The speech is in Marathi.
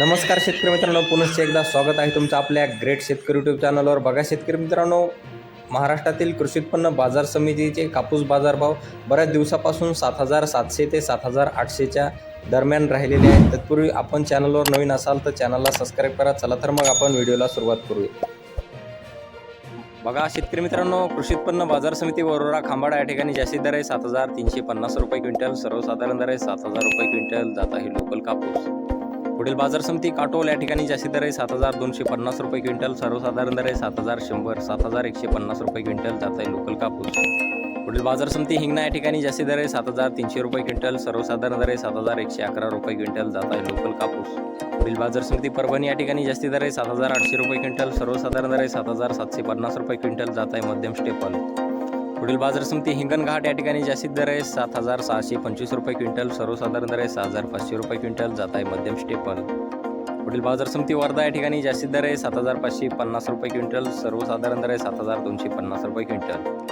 नमस्कार शेतकरी मित्रांनो पुनश्च एकदा स्वागत आहे तुमचं आपल्या ग्रेट शेतकरी यूट्यूब चॅनलवर बघा शेतकरी मित्रांनो महाराष्ट्रातील कृषी उत्पन्न बाजार समितीचे कापूस बाजारभाव बऱ्याच दिवसापासून सात हजार सातशे ते सात हजार आठशेच्या दरम्यान राहिलेले आहेत. तत्पूर्वी आपण चॅनलवर नवीन असाल तर चॅनलला सबस्क्राईब करा. चला तर मग आपण व्हिडिओला सुरुवात करूया. बघा शेतकरी मित्रांनो कृषी उत्पन्न बाजार समिती वरोरा खांबाडा या ठिकाणी जास्तीत दर आहे. सात हजार तीनशे पन्नास रुपये क्विंटल सर्वसाधारण दर आहे सात हजार रुपये क्विंटल जात आहे लोकल कापूस. पुढील बाजार समिती काटोल या ठिकाणी जास्तीत दर आहे सात हजार दोनशे पन्नास रुपये क्विंटल सर्वसाधारण दर आहे सात हजार शंभर सात हजार एकशे पन्नास रुपये क्विंटल जात आहे लोकल कापूस. पुढील बाजार समिती हिंगणा या ठिकाणी जास्ती दर आहे सात हजार तीनशे रुपये क्विंटल सर्वसाधारण दर आहे सात हजार एकशे अकरा रुपये क्विंटल जात आहे लोकल कापूस. पुढील बाजार समिती परभणी या ठिकाणी जास्ती दर आहे सात हजार आठशे रुपये क्विंटल सर्वसाधारण दर आहे सात हजार सातशे पन्नास रुपये क्विंटल जात आहे मध्यम स्टेपल. पुढील बाजार समिती हिंगणघाट या ठिकाणी जास्तीत दर आहे सात हजार सहाशे पंचवीस रुपये क्विंटल सर्वसाधारण दर आहे सहा हजार पाचशे रुपये क्विंटल जात आहे मध्यम स्टेपल. पुढील बाजार समिती वर्धा या ठिकाणी जास्तीत दर आहे सात हजार पाचशे पन्नास रुपये क्विंटल सर्वसाधारण दर आहे सात हजार दोनशे पन्नास रुपये क्विंटल.